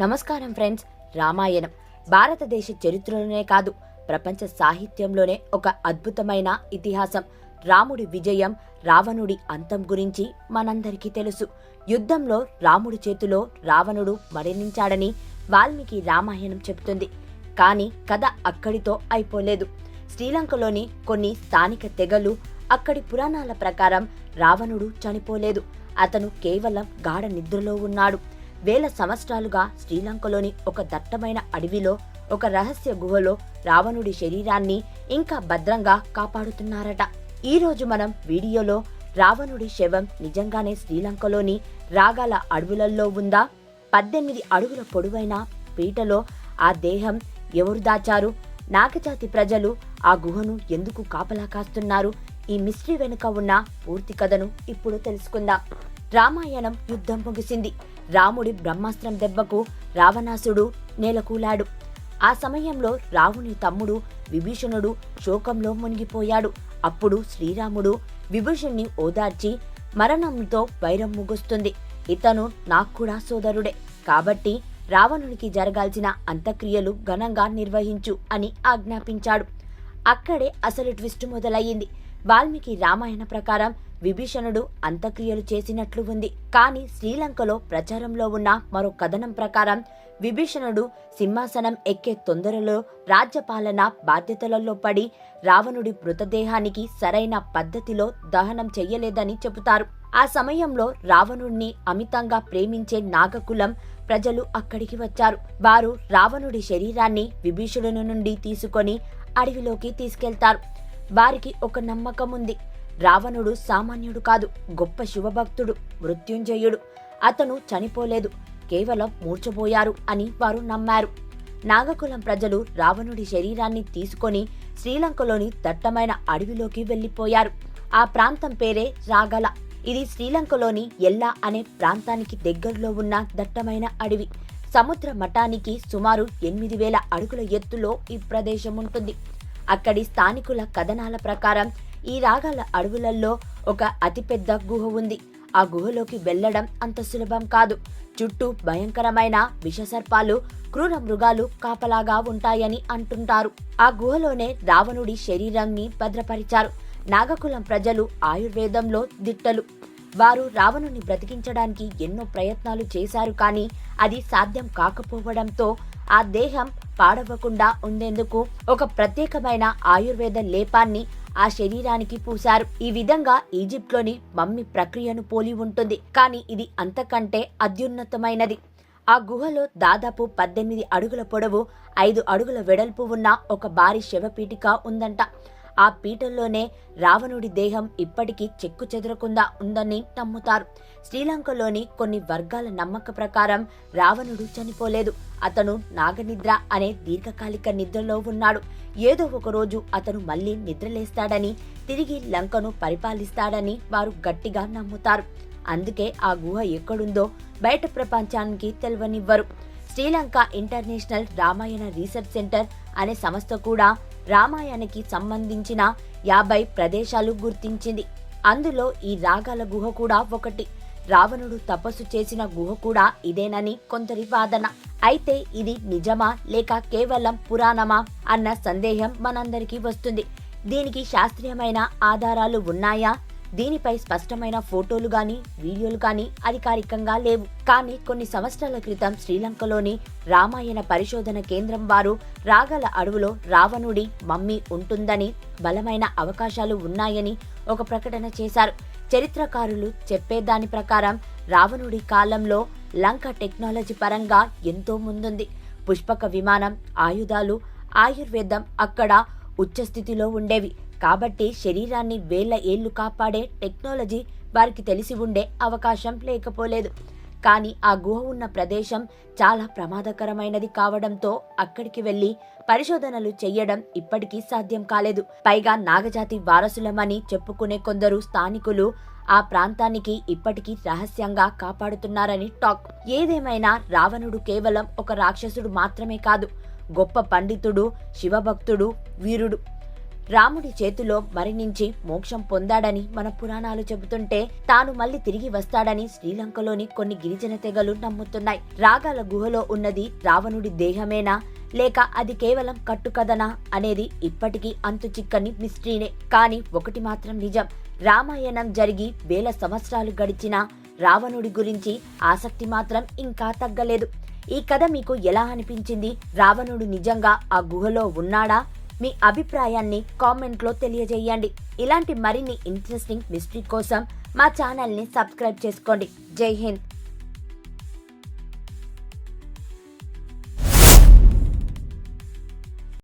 నమస్కారం ఫ్రెండ్స్. రామాయణం భారతదేశ చరిత్రలోనే కాదు ప్రపంచ సాహిత్యంలోనే ఒక అద్భుతమైన ఇతిహాసం. రాముడి విజయం రావణుడి అంతం గురించి మనందరికీ తెలుసు. యుద్ధంలో రాముడి చేతిలో రావణుడు మరణించాడని వాల్మీకి రామాయణం చెబుతుంది. కానీ కథ అక్కడితో అయిపోలేదు. శ్రీలంకలోని కొన్ని స్థానిక తెగలు అక్కడి పురాణాల ప్రకారం రావణుడు చనిపోలేదు. అతను కేవలం గాఢ నిద్రలో ఉన్నాడు. వేల సంవత్సరాలుగా శ్రీలంకలోని ఒక దట్టమైన అడవిలో ఒక రహస్య గుహలో రావణుడి శరీరాన్ని ఇంకా భద్రంగా కాపాడుతున్నారట. ఈరోజు మనం వీడియోలో రావణుడి శవం నిజంగానే శ్రీలంకలోని రాగాల అడవులలో ఉందా? పద్దెనిమిది అడుగుల పొడవైన పీటలో ఆ దేహం ఎవరు దాచారు? నాగజాతి ప్రజలు ఆ గుహను ఎందుకు కాపలా కాస్తున్నారు? ఈ మిస్టరీ వెనుక ఉన్న పూర్తి కథను ఇప్పుడు తెలుసుకుందాం. రామాయణం యుద్ధం ముగిసింది. రాముడి బ్రహ్మాస్త్రం దెబ్బకు రావణాసుడు నేలకూలాడు. ఆ సమయంలో రావుని తమ్ముడు విభీషణుడు శోకంలో మునిగిపోయాడు. అప్పుడు శ్రీరాముడు విభీషణ్ణి ఓదార్చి మరణంతో వైరం ముగుస్తుంది. ఇతను నాకు కూడా సోదరుడే. కాబట్టి రావణునికి జరగాల్సిన అంత్యక్రియలు ఘనంగా నిర్వహించు అని ఆజ్ఞాపించాడు. అక్కడే అసలు ట్విస్ట్ మొదలయ్యింది. వాల్మీకి రామాయణ ప్రకారం విభీషణుడు అంత్యక్రియలు చేసినట్లు ఉంది. కానీ శ్రీలంకలో ప్రచారంలో ఉన్న మరో కథనం ప్రకారం విభీషణుడు సింహాసనం ఎక్కే తొందరలో రాజ్యపాలన బాధ్యతలలో పడి రావణుడి మృతదేహానికి సరైన పద్ధతిలో దహనం చెయ్యలేదని చెబుతారు. ఆ సమయంలో రావణుడిని అమితంగా ప్రేమించే నాగకులం ప్రజలు అక్కడికి వచ్చారు. వారు రావణుడి శరీరాన్ని విభీషణుని నుండి తీసుకొని అడవిలోకి తీసుకెళ్తారు. వారికి ఒక నమ్మకం ఉంది రావణుడు సామాన్యుడు కాదు గొప్ప శివభక్తుడు మృత్యుంజయుడు. అతను చనిపోలేదు కేవలం మూర్చబోయారు అని వారు నమ్మారు. నాగకులం ప్రజలు రావణుడి శరీరాన్ని తీసుకొని శ్రీలంకలోని దట్టమైన అడవిలోకి వెళ్ళిపోయారు ఆ ప్రాంతం పేరే రాగల. ఇది శ్రీలంకలోని ఎల్లా అనే ప్రాంతానికి దగ్గరలో ఉన్న దట్టమైన అడవి. సముద్ర మఠానికి సుమారు ఎనిమిది వేల అడుగుల ఎత్తులో ఈ ప్రదేశం ఉంటుంది. అక్కడి స్థానికుల కథనాల ప్రకారం ఈ రాగాల అడవులలో ఒక అతిపెద్ద గుహ ఉంది. ఆ గుహలోకి వెళ్ళడం అంత సులభం కాదు. చుట్టూ భయంకరమైన విషసర్పాలు క్రూర మృగాలు కాపలాగా ఉంటాయని అంటుంటారు. ఆ గుహలోనే రావణుడి శరీరాన్ని భద్రపరిచారు. నాగకులం ప్రజలు ఆయుర్వేదంలో దిట్టలు. వారు రావణుని బ్రతికించడానికి ఎన్నో ప్రయత్నాలు చేశారు కానీ అది సాధ్యం కాకపోవడంతో ఆ దేహం పాడవకుండా ఉండేందుకు ఒక ప్రత్యేకమైన ఆయుర్వేద లేపాన్ని ఆ శరీరానికి పూశారు. ఈ విధంగా ఈజిప్ట్లోని మమ్మీ ప్రక్రియను పోలి ఉంటుంది. కానీ ఇది అంతకంటే అత్యున్నతమైనది. ఆ గుహలో దాదాపు పద్దెనిమిది అడుగుల పొడవు ఐదు అడుగుల వెడల్పు ఉన్న ఒక భారీ శవపీఠిక ఉందంట. ఆ పీఠంలోనే రావణుడి దేహం ఇప్పటికీ చెక్కు చెదరకుండా ఉందని నమ్ముతారు. శ్రీలంకలోని కొన్ని వర్గాల నమ్మక ప్రకారం రావణుడు చనిపోలేదు. అతను నాగనిద్ర అనే దీర్ఘకాలిక నిద్రలో ఉన్నాడు. ఏదో ఒక రోజు అతను మళ్ళీ నిద్రలేస్తాడని తిరిగి లంకను పరిపాలిస్తాడని వారు గట్టిగా నమ్ముతారు. అందుకే ఆ గుహ ఎక్కడుందో బయట ప్రపంచానికి తెలవనివ్వరు. Sri Lanka international Ramayana research centre అనే సంస్థ కూడా రామాయణకి సంబంధించిన యాభై ప్రదేశాలు గుర్తించింది. అందులో ఈ రాగాల గుహ కూడా ఒకటి. రావణుడు తపస్సు చేసిన గుహ కూడా ఇదేనని కొందరి వాదన. అయితే ఇది నిజమా లేక కేవలం పురాణమా అన్న సందేహం మనందరికీ వస్తుంది. దీనికి శాస్త్రీయమైన ఆధారాలు ఉన్నాయా? దీనిపై స్పష్టమైన ఫోటోలు గాని వీడియోలు గాని అధికారికంగా లేవు. కానీ కొన్ని సంవత్సరాల క్రితం శ్రీలంకలోని రామాయణ పరిశోధన కేంద్రం వారు రాగల అడవులో రావణుడి మమ్మీ ఉంటుందని బలమైన అవకాశాలు ఉన్నాయని ఒక ప్రకటన చేశారు. చరిత్రకారులు చెప్పేదాని ప్రకారం రావణుడి కాలంలో లంక టెక్నాలజీ పరంగా ఎంతో ముందుంది. పుష్పక విమానం ఆయుధాలు ఆయుర్వేదం అక్కడ ఉచ్చస్థితిలో ఉండేవి. కాబట్టి శరీరాన్ని వేల ఏళ్ళు కాపాడే టెక్నాలజీ వారికి తెలిసి ఉండే అవకాశం లేకపోలేదు. కానీ ఆ గుహ ఉన్న ప్రదేశం చాలా ప్రమాదకరమైనది కావడంతో అక్కడికి వెళ్ళి పరిశోధనలు చెయ్యడం ఇప్పటికీ సాధ్యం కాలేదు. పైగా నాగజాతి వారసులమని చెప్పుకునే కొందరు స్థానికులు ఆ ప్రాంతానికి ఇప్పటికీ రహస్యంగా కాపాడుతున్నారని టాక్. ఏదేమైనా రావణుడు కేవలం ఒక రాక్షసుడు మాత్రమే కాదు గొప్ప పండితుడు శివభక్తుడు వీరుడు. రాముడి చేతిలో మరణించి మోక్షం పొందాడని మన పురాణాలు చెబుతుంటే తాను మళ్ళీ తిరిగి వస్తాడని శ్రీలంకలోని కొన్ని గిరిజన తెగలు నమ్ముతున్నాయి. రాగాల గుహలో ఉన్నది రావణుడి దేహమేనా? లేక అది కేవలం కట్టుకథనా? అనేది ఇప్పటికీ అంతు చిక్కని మిస్టరీనే. కానీ ఒకటి మాత్రం నిజం. రామాయణం జరిగి వేల సంవత్సరాలు గడిచినా రావణుడి గురించి ఆసక్తి మాత్రం ఇంకా తగ్గలేదు. ఈ కథ మీకు ఎలా అనిపించింది? రావణుడు నిజంగా ఆ గుహలో ఉన్నాడా? మీ అభిప్రాయాన్ని కామెంట్లో తెలియజేయండి. ఇలాంటి మరిన్ని ఇంట్రెస్టింగ్ మిస్టరీ కోసం మా ఛానల్ని సబ్స్క్రైబ్ చేసుకోండి. జై హింద్.